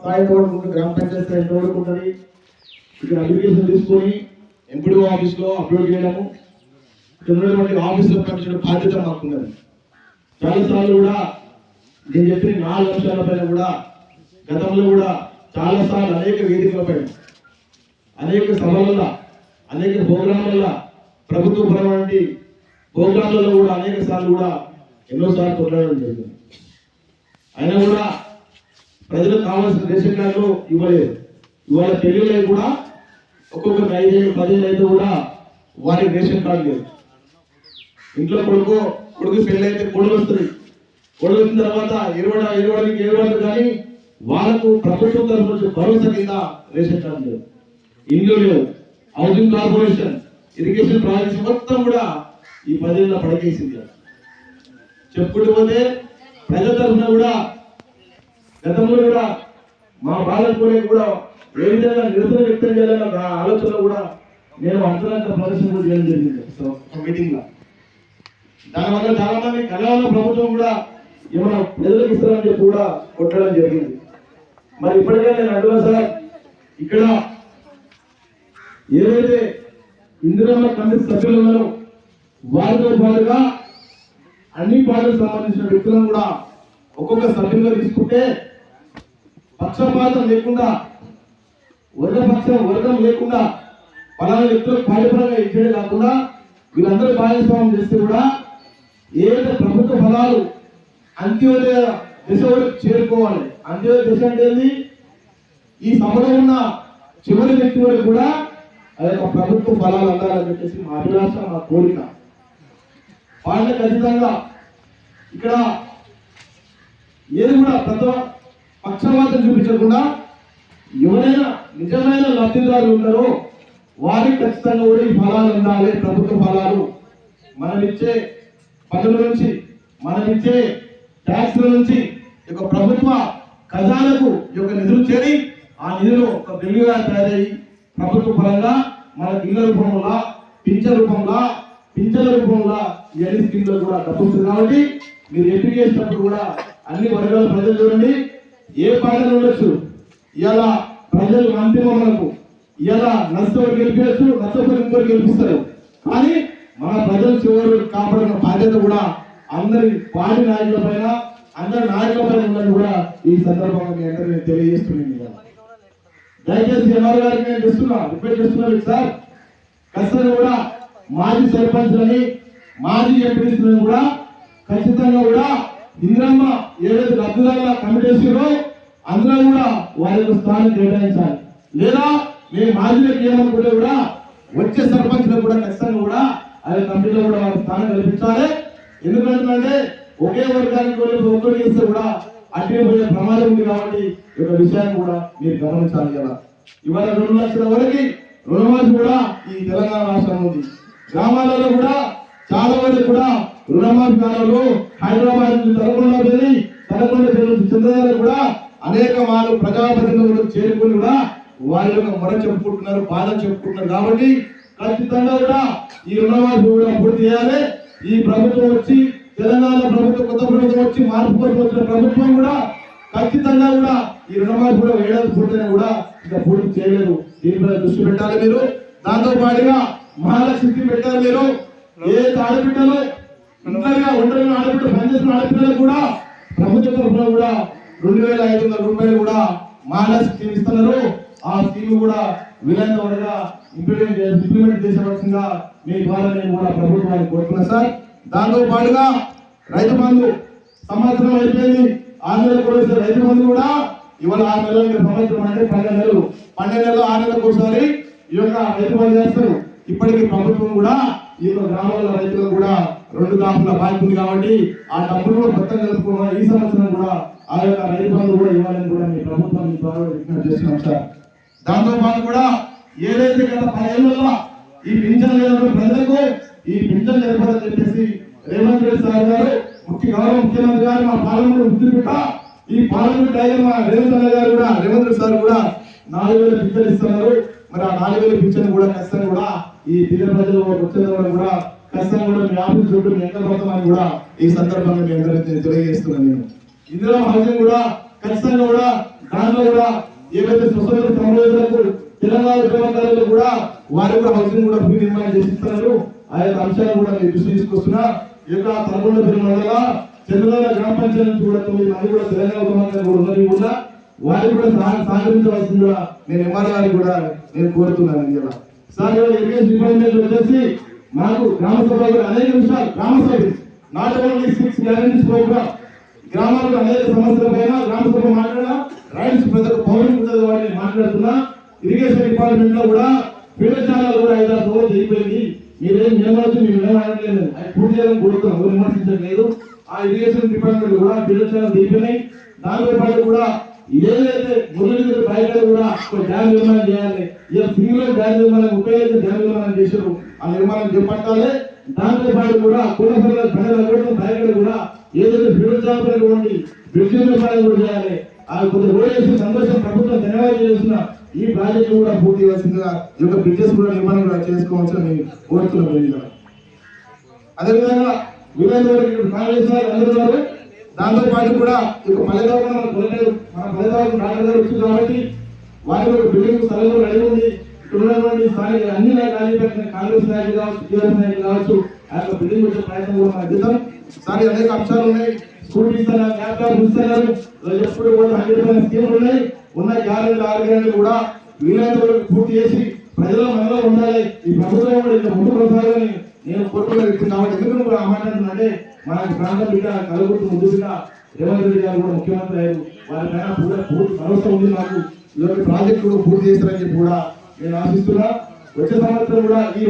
స్థాయి తోడుకుంటుంది గ్రామ పంచాయతీ స్థాయి ఇక్కడ అప్లికేషన్ తీసుకొని ఎంపీడీఓ ఆఫీస్లో అప్లోడ్ చేయడము ఇక్కడ ఉన్నటువంటి ఆఫీసులో పంపించడం బాధ్యత మాకున్నది చాలాసార్లు కూడా నేను చెప్పిన నాలుగు అంశాల పైన కూడా గతంలో కూడా చాలాసార్లు అనేక వేదికలపై అనేక సభలలో అనేక ప్రోగ్రాంలలో ప్రభుత్వ పరమైన ప్రోగ్రాంలలో కూడా అనేక సార్లు కూడా ఎన్నోసార్లు కొట్లాడడం జరిగింది. అయినా కూడా ప్రజలకు కావాల్సిన రేషన్ కార్డులు ఇవ్వలేదు. ఇవాళ తెలియలేదు కూడా ఒక్కొక్కరికి ఐదేళ్ళు పదిహేను అయితే కూడా వారికి రేషన్ కార్డు లేదు. ఇంట్లో కొడుకు కొడుకు పెళ్ళి అయితే కొడుకు వస్తుంది. కొడుకు వచ్చిన తర్వాత ఇరవై ఇరవైకి ఏడు కానీ వాళ్ళకు ప్రభుత్వం తరఫు నుంచి భరోసా కింద రేషన్ కార్డు లేదు. ఇల్లు లేవు. హౌసింగ్ కార్పొరేషన్ ఇరిగేషన్ ప్రాజెక్ట్స్ మొత్తం కూడా ఈ పదేళ్ళ పడకేసింది. చెప్పుకుంటూ పోతే ప్రజల తరఫున కూడా గతంలో కూడా మా బాలకోలే కూడా ఏ విధంగా నిరసన వ్యక్తం చేయాలన్న నా ఆలోచనలో కూడా నేను అంతరంగ ప్రదర్శన కూడా చేయడం జరిగింది. సో మీటింగ్లో. దానివల్ల చాలా మంది కళాల ప్రభుత్వం కూడా ఏమైనా ప్రజలకు ఇస్తారని చెప్పి కూడా కొట్టడం జరిగింది. మరి ఇప్పటికే నేను అడుగుతా సార్ ఇక్కడ ఏదైతే ఇందిరమ్మ కమిటీ సభ్యులు ఉన్నారో వారితో పాటుగా అన్ని పార్టీలకు సంబంధించిన వ్యక్తులను కూడా ఒక్కొక్క సభ్యులుగా తీసుకుంటే పక్షపాతం లేకుండా వర్గపక్షం వర్గం లేకుండా పలానా వ్యక్తులకు పాటిపరంగా ఇచ్చేది కాకుండా వీళ్ళందరూ భాగస్వామ్యం చేస్తే కూడా ఏదైతే ప్రభుత్వ ఫలాలు అంత్యోదయ దశ వరకు చేరుకోవాలి. అంత్యోదయ దశ అంటే ఈ సభలో ఉన్న చివరి వ్యక్తి వరకు కూడా ఆ యొక్క ప్రభుత్వ ఫలాలు అందాలని చెప్పేసి మా అభిలాష మా కోరిక. వాళ్ళని ఖచ్చితంగా ఇక్కడ ఏది కూడా ప్రతి పక్షపాతం చూపించకుండా ఎవరైనా నిజమైన లబ్ధిదారులు ఉన్నారో వారికి ఖచ్చితంగా కూడా ఈ ఫలాలు ఉండాలి ప్రభుత్వ ఫలాలు. మనమిచ్చే పనుల నుంచి మనమిచ్చే ట్యాక్స్ల నుంచి ఈ యొక్క ప్రభుత్వ ఖజానాకు ఈ యొక్క నిధులు చేరి ఆ నిధులు ఒక బిల్లుగా తయారయ్యి ప్రభుత్వ పరంగా మనకి ఇళ్ళ రూపంలో పింఛన్ రూపంలో పింఛన్ల రూపంలో ఈ స్కీమ్లో కూడా డబ్బు కాబట్టి మీరు ఎంపిక చేసినప్పుడు కూడా అన్ని వర్గాల ప్రజలు చూడండి. ఏ పార్టీలు ఉండొచ్చు? ఇలా ప్రజలు అంతిమలకు మనకు ఇలా నష్టపడి గెలిపేస్తూ నష్టపడి గెలిపిస్తారు. కానీ మన ప్రజలు చివరు కాపాడిన బాధ్యత కూడా అందరి పార్టీ నాయకుల పైన అందరి నాయకుల పైన ఉందని కూడా ఈ సందర్భంగా మీ అందరూ నేను తెలియజేస్తున్నాను ఇవాళ. దయచేసి ఎంఆర్ గారికి నేను చేస్తున్నా రిపేర్ చేస్తున్నాను సార్. ఖచ్చితంగా కూడా మాజీ సర్పంచ్లని మాజీ ఎంపీలను కూడా ఖచ్చితంగా కూడా ఇందిరమ్మ ఏదైతే లబ్ధిదారుల కమిటీ వేసారో అందులో కూడా వారి యొక్క స్థానం కేటాయించాలి. లేదా మేము మాజీలకు ఏమనుకుంటే కూడా వచ్చే సర్పంచ్లకు కూడా ఖచ్చితంగా కూడా అదే కమిటీలో కూడా వారి స్థానం కల్పించాలి. ఎందుకంటే ఒకే వర్గానికి వెళ్ళి ఒక్కరికి ఇస్తే కూడా అట్టే పోయే ప్రమాదం ఉంది కాబట్టి ఈ యొక్క విషయాన్ని కూడా మీరు గమనించాలి కదా. ఇవాళ రెండు లక్షల వరకు రుణమాఫీ కూడా ఈ తెలంగాణ రాష్ట్రం ఉంది. గ్రామాలలో కూడా చాలా వరకు కూడా రుణమాఫీ కాలంలో హైదరాబాద్ నుంచి తలకొండ వెళ్ళి తలకొండ చంద్రబాబు కూడా అనేక మాలు ప్రజాప్రతినిధులు చేరుకుని కూడా వారి యొక్క మొర చెప్పుకుంటున్నారు బాధ చెప్పుకుంటున్నారు. కాబట్టి ఖచ్చితంగా కూడా ఈ రుణమాఫీ కూడా పూర్తి చేయాలి. ఈ ప్రభుత్వం వచ్చి తెలంగాణ ప్రభుత్వం కొత్త ప్రభుత్వం వచ్చి మార్పు కోసం వచ్చిన ప్రభుత్వం కూడా ఖచ్చితంగా కూడా ఈ రుణమాఫీ కూడా ఏడాది పూర్తయినా కూడా ఇంకా పూర్తి చేయలేదు. దీనిపై దృష్టి పెట్టాలి మీరు. దాంతో పాటుగా మహాలక్ష్మి పెట్టాలి మీరు. ఏ తాడబిడ్డలో ఒంటరిగా ఒంటరిగా ఆడబిడ్డ పనిచేసిన ఆడపిల్లలు కూడా ప్రభుత్వ తరఫున కూడా రెండు వేల ఐదు వందల రూపాయలు కూడా మహాలక్ష్మి స్కీమ్ ఇస్తున్నారు. ఆ స్కీమ్ కూడా వీలైన త్వరగా ఇంప్లిమెంట్ ఇంప్లిమెంట్ చేసేవలసిందిగా మీ ద్వారా నేను కూడా ప్రభుత్వాన్ని కోరుతున్నా సార్. దాంతో పాటుగా రైతు బంధు సంవత్సరం అయిపోయింది. ఆరు నెలలు కూడా రైతు బంధు కూడా ఇవాళ ఆరు నెలలు సంవత్సరం అంటే పన్నెండు నెలలు. పన్నెండు నెలలు ఆరు నెలలకు ఒకసారి ఈ యొక్క రైతు బంధు చేస్తారు. ఇప్పటికీ ప్రభుత్వం కూడా ఈ యొక్క గ్రామాల రైతులకు కూడా రెండు దాపుల బాధ్యత ఉంది కాబట్టి ఆ డబ్బులు కూడా మొత్తం కలుపుకోవడం ఈ సంవత్సరం కూడా ఆ యొక్క రైతు బంధు కూడా ఇవ్వాలని కూడా మీ ప్రభుత్వం మీ ద్వారా విజ్ఞప్తి చేస్తున్నాం సార్. దాంతో పాటు కూడా ఏదైతే గత పదేళ్ళలో ఈ పింఛన్ లేనటువంటి ప్రజలకు ఈ పింఛన్ జరపాలని చెప్పేసి రేవంత్ రెడ్డి సార్ గారు ముఖ్య గౌరవ ముఖ్యమంత్రి గారు మా పార్లమెంట్ ఉద్యోగిట ఈ పార్లమెంట్ అయ్యే మా రేవంత్ రెడ్డి గారు కూడా రేవంత్ రెడ్డి సార్ కూడా నాలుగు వేల పింఛన్ ఇస్తున్నారు. మరి ఆ నాలుగు వేల పింఛన్ కూడా ఖచ్చితంగా కూడా ఈ తీర ప్రజలు వచ్చే కూడా ఖచ్చితంగా కూడా మీ ఆఫీస్ చుట్టూ మీ ఎంటర్ పోతామని కూడా ఈ సందర్భంగా మీ అందరికీ తెలియజేస్తున్నాను నేను. ఇందులో హౌసింగ్ కూడా ఖచ్చితంగా కూడా దాంట్లో కూడా ఏవైతే స్వతంత్ర సమరయోధులకు తెలంగాణ ఉద్యమకారులు కూడా వారి కూడా హౌసింగ్ కూడా భూ నిర్మాణం చేసిస్తున్నారు ఆ యొక్క అంశాలు కూడా నేను దృష్టి తీసుకొస్తున్నా. ఈ యొక్క తలకొండ మండల చంద్రబాబు గ్రామ పంచాయతీ కూడా తొమ్మిది మంది కూడా తెలంగాణ ఉద్యమకారులు కూడా ఉన్నది కూడా వారికి కూడా సహ- సహకరించవలసిందిగా నేను ఎంఆర్ గారికి కూడా నేను కోరుతున్నాను ఇలా సార్ ఇవాళ ఇరిగేషన్ డిపార్ట్మెంట్ వచ్చేసి మనకు గ్రామ సభలో అనేక విషయాలు గ్రామ సభ not only six guarantees program గ్రామాల్లో అనేక సమస్యలపైన గ్రామ సభ మాట్లాడినా రైట్స్ ప్రతి ఒక్క పౌరులు వాటిని మాట్లాడుతున్నా ఇరిగేషన్ డిపార్ట్మెంట్లో కూడా ఫీల్డ్ ఛానల్ కూడా ఐదారు రోజులు అయిపోయింది మీరేం నియమాలు మేము ఏం అది పూర్తి చేయాలని కోరుతున్నాం. ఎవరు విమర్శించట్లేదు. ఆ ఇరిగేషన్ డిపార్ట్మెంట్ కూడా ఫీల్డ్ ఛానల్ జరిగిపోయినాయి. దాంతో పాటు కూడా ఏదైతే మురళీధర్ బయట కూడా ఒక డ్యామ్ నిర్మాణం చేయాలి ఇలా సింగిల్ డ్యామ్ నిర్మాణం ఉపయోగించి డ్యామ్ నిర్మాణం చేశారు ఆ నిర్మాణం చేపట్టాలి. దాంతో పాటు కూడా కులసంలో ప్రజల కూడా బయట కూడా ఏదైతే ఫీల్డ్ చేపటువంటి బ్రిడ్జ్ నిర్మాణం కూడా చేయాలి. ఆ కొద్ది రోడ్ వేసి సంతోషం ప్రభుత్వం ధన్యవాదాలు చేసిన ఈ ప్రాజెక్టు కూడా పూర్తి చేయాల్సిందిగా ఈ యొక్క బ్రిడ్జెస్ కూడా నిర్మాణం కూడా చేసుకోవచ్చని కోరుతున్నాం అదేవిధంగా వీరేంద్ర కాంగ్రెస్ వారు అందరూ దాంతో పాటు కూడా ఇక పల్లెదారు మన కొలలేరు మన పల్లెదారు డాక్టర్ వచ్చింది కాబట్టి వారి యొక్క బిల్డింగ్ స్థలంలో రెడీ ఉంది. ఇక్కడ ఉన్నటువంటి స్థానిక అన్ని ఖాళీ పెట్టిన కాంగ్రెస్ నాయకులు కావచ్చు టీఆర్ఎస్ నాయకులు కావచ్చు ఆ యొక్క బిల్డింగ్ వచ్చే ప్రయత్నం కూడా మన అద్భుతం సారి అనేక అంశాలు ఉన్నాయి. స్కూల్ ఇస్తున్నారు ల్యాప్టాప్ ఇస్తున్నారు ఎప్పుడు కూడా హండ్రెడ్ పర్సెంట్ స్కీములు ఉన్నాయి. ఉన్న గ్యారెంటీ ఆరు గ్యారెంటీ కూడా వీలైనంత వరకు పూర్తి చేసి ప్రజల మనలో ఉండాలి. ఈ ప్రభుత్వం కూడా ఇంకా ముందు కొనసాగాలని నేను కోరుకున్నాను కాబట్టి ఎందుకు కూడా ఆ మాట అంటున్నానంటే మన ప్రాంతం బిడ్డ కలుగుతూ ముందు బిడ్డ రేవంత్ రెడ్డి గారు కూడా ముఖ్యమంత్రి అయ్యారు. వారిపైన పూర్తి పూర్తి భరోసా ఉంది నాకు ఇలాంటి యొక్క ప్రాజెక్టు పూర్తి చేస్తారని చెప్పి కూడా నేను ఆశిస్తున్నా. వచ్చే సంవత్సరం కూడా ఈ